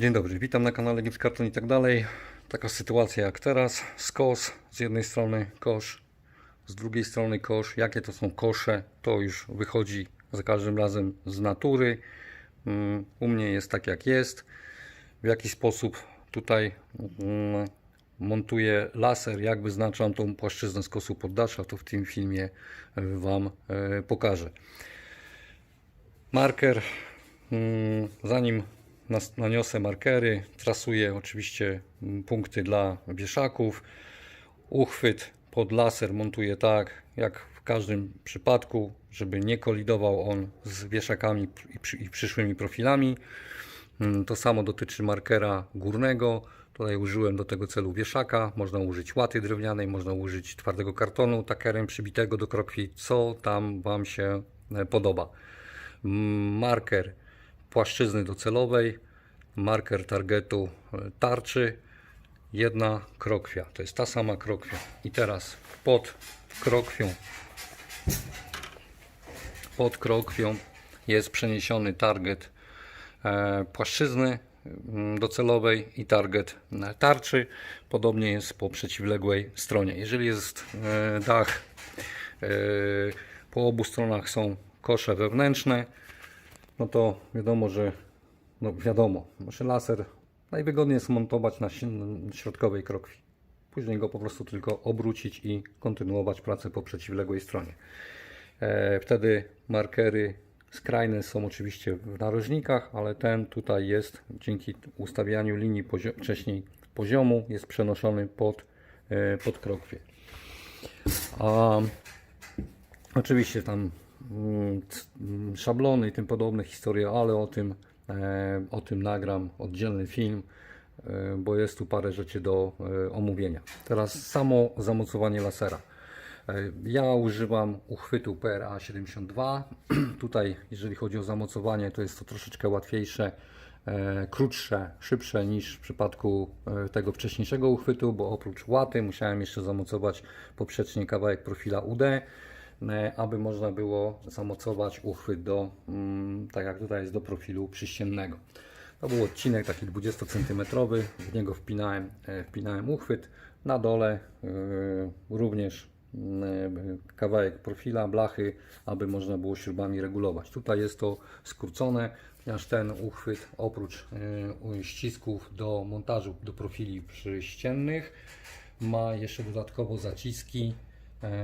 Dzień dobry, witam na kanale Gips Karton i tak dalej. Taka sytuacja jak teraz. Skos, z jednej strony kosz, z drugiej strony kosz. Jakie to są kosze, to już wychodzi za każdym razem z natury. Mm, U mnie jest tak jak jest. W jaki sposób tutaj mm, montuję laser, jak wyznaczam tą płaszczyznę skosu poddasza, to w tym filmie e, Wam e, pokażę. Marker, mm, zanim naniosę markery, trasuję oczywiście mm, punkty dla wieszaków. Uchwyt pod laser montuję tak, jak w każdym przypadku, żeby nie kolidował on z wieszakami i, i przyszłymi profilami. Mm, To samo dotyczy markera górnego. Tutaj użyłem do tego celu wieszaka. Można użyć łaty drewnianej, można użyć twardego kartonu takerem przybitego do krokwi, co tam Wam się e, podoba. Marker płaszczyzny docelowej, marker targetu e, tarczy, jedna krokwia. To jest ta sama krokwia. I teraz pod krokwią pod krokwią jest przeniesiony target e, płaszczyzny mm, docelowej i target e, tarczy. Podobnie jest po przeciwległej stronie. Jeżeli jest dach, po obu stronach są kosze wewnętrzne, no to wiadomo, że no wiadomo, że laser najwygodniej jest montować na środkowej krokwi. Później go po prostu tylko obrócić i kontynuować pracę po przeciwległej stronie. E, Wtedy markery skrajne są oczywiście w narożnikach, ale ten tutaj jest dzięki ustawianiu linii wcześniej poziomu jest przenoszony pod, e, pod krokwie. A oczywiście tam szablony i tym podobne historie, ale o tym, e, o tym nagram oddzielny film, e, bo jest tu parę rzeczy do e, omówienia. Teraz samo zamocowanie lasera. Ja używam uchwytu PRA 72. Tutaj, jeżeli chodzi o zamocowanie, to jest to troszeczkę łatwiejsze, krótsze, szybsze niż w przypadku tego wcześniejszego uchwytu, bo oprócz łaty musiałem jeszcze zamocować poprzeczny kawałek profila UD, aby można było zamocować uchwyt do, mm, tak jak tutaj jest, do profilu przyściennego. To był odcinek taki 20 cm, w niego wpinałem, e, wpinałem uchwyt. Na dole e, również mm, kawałek profila, blachy, aby można było śrubami regulować. Tutaj jest to skrócone, ponieważ ten uchwyt oprócz e, ścisków do montażu do profili przyściennych ma jeszcze dodatkowo zaciski e,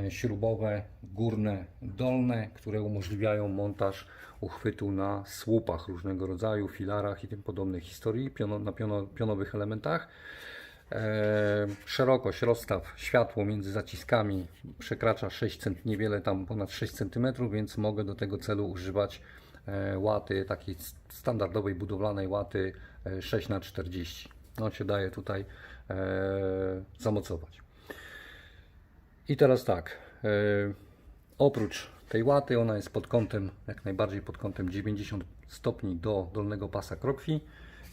śrubowe górne, dolne, które umożliwiają montaż uchwytu na słupach różnego rodzaju, filarach i tym podobnych historii, piono, na piono, pionowych elementach. E, szerokość, rozstaw, światło między zaciskami przekracza 6 cm, niewiele tam ponad 6 cm, więc mogę do tego celu używać e, łaty, takiej standardowej budowlanej łaty e, 6 na 40 No się daje tutaj e, zamocować. I teraz tak, e, oprócz tej łaty, ona jest pod kątem, jak najbardziej pod kątem 90 stopni do dolnego pasa krokwi.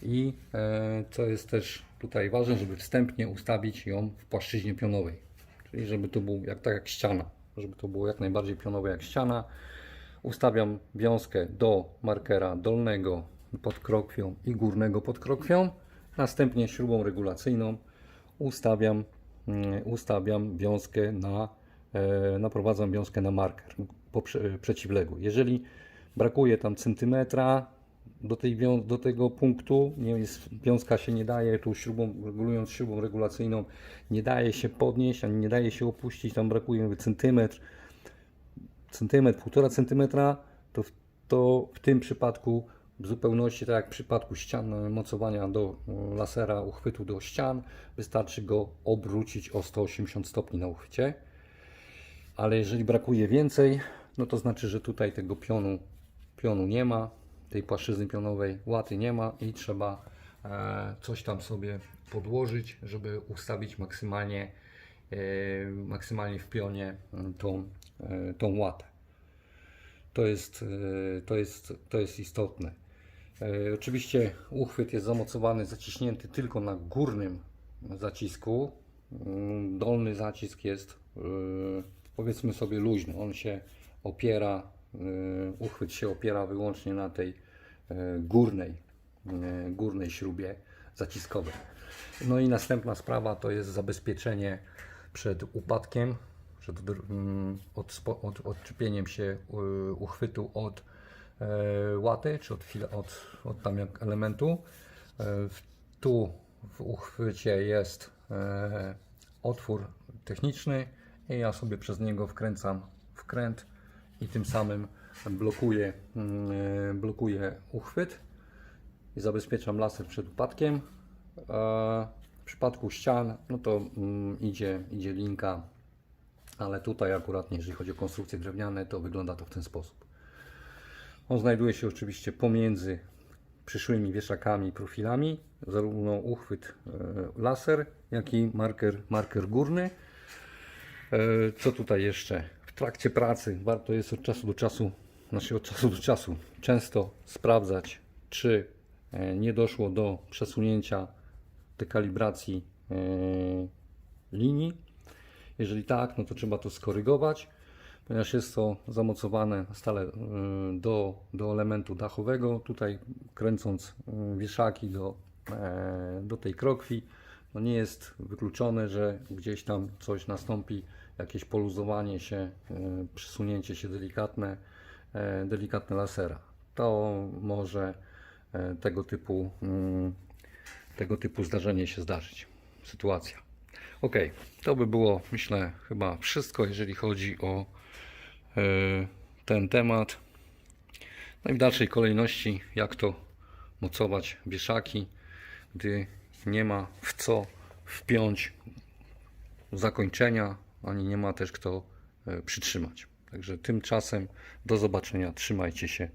I e, co jest też tutaj ważne, żeby wstępnie ustawić ją w płaszczyźnie pionowej, czyli żeby to było jak, tak jak ściana, żeby to było jak najbardziej pionowe jak ściana. Ustawiam wiązkę do markera dolnego pod krokwią i górnego pod krokwią, następnie śrubą regulacyjną ustawiam, ustawiam wiązkę na, e, naprowadzam wiązkę na marker przeciwległy. Jeżeli brakuje tam centymetra do, tej do tego punktu, nie jest, wiązka się nie daje, tu śrubą, regulując śrubą regulacyjną, nie daje się podnieść, ani nie daje się opuścić, tam brakuje mówię, centymetr, centymetr, półtora centymetra, to w, to w tym przypadku w zupełności, tak jak w przypadku ścian e, mocowania do e, lasera, uchwytu do ścian, wystarczy go obrócić o 180 stopni na uchwycie. Ale jeżeli brakuje więcej, no to znaczy, że tutaj tego pionu, pionu nie ma, tej płaszczyzny pionowej łaty nie ma i trzeba e, coś tam sobie podłożyć, żeby ustawić maksymalnie, e, maksymalnie w pionie tą, tą łatę. To jest, to jest, to jest istotne. E, Oczywiście uchwyt jest zamocowany, zaciśnięty tylko na górnym zacisku. Mm, Dolny zacisk jest e, powiedzmy sobie luźny. On się opiera, e, uchwyt się opiera wyłącznie na tej górnej górnej śrubie zaciskowej. No i następna sprawa to jest zabezpieczenie przed upadkiem, przed mm, odczepieniem się uchwytu od łaty, czy od, od, od tam jak elementu. E, tu w uchwycie jest e, otwór techniczny i ja sobie przez niego wkręcam wkręt i tym samym blokuję, mm, e, blokuję uchwyt i zabezpieczam laser przed upadkiem. E, W przypadku ścian, no to mm, idzie, idzie linka, ale tutaj akurat, jeżeli chodzi o konstrukcje drewniane, to wygląda to w ten sposób. On znajduje się oczywiście pomiędzy przyszłymi wieszakami profilami, zarówno uchwyt e, laser, jak i marker, marker górny. E, Co tutaj jeszcze? W trakcie pracy warto jest od czasu do czasu, znaczy od czasu do czasu, często sprawdzać, czy e, nie doszło do przesunięcia dekalibracji linii. Jeżeli tak, no to trzeba to skorygować, ponieważ jest to zamocowane stale e, do, do elementu dachowego. Tutaj kręcąc e, wieszaki do, e, do tej krokwi, no nie jest wykluczone, że gdzieś tam coś nastąpi, jakieś poluzowanie się, e, przesunięcie się delikatne, e, delikatne lasera. To może e, tego typu, tego typu zdarzenie się zdarzyć. Sytuacja. Ok, to by było, myślę, chyba wszystko, jeżeli chodzi o ten temat. No i w dalszej kolejności, jak to mocować wieszaki, gdy nie ma w co wpiąć zakończenia, ani nie ma też kto e, przytrzymać. Także tymczasem do zobaczenia. Trzymajcie się.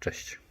Cześć.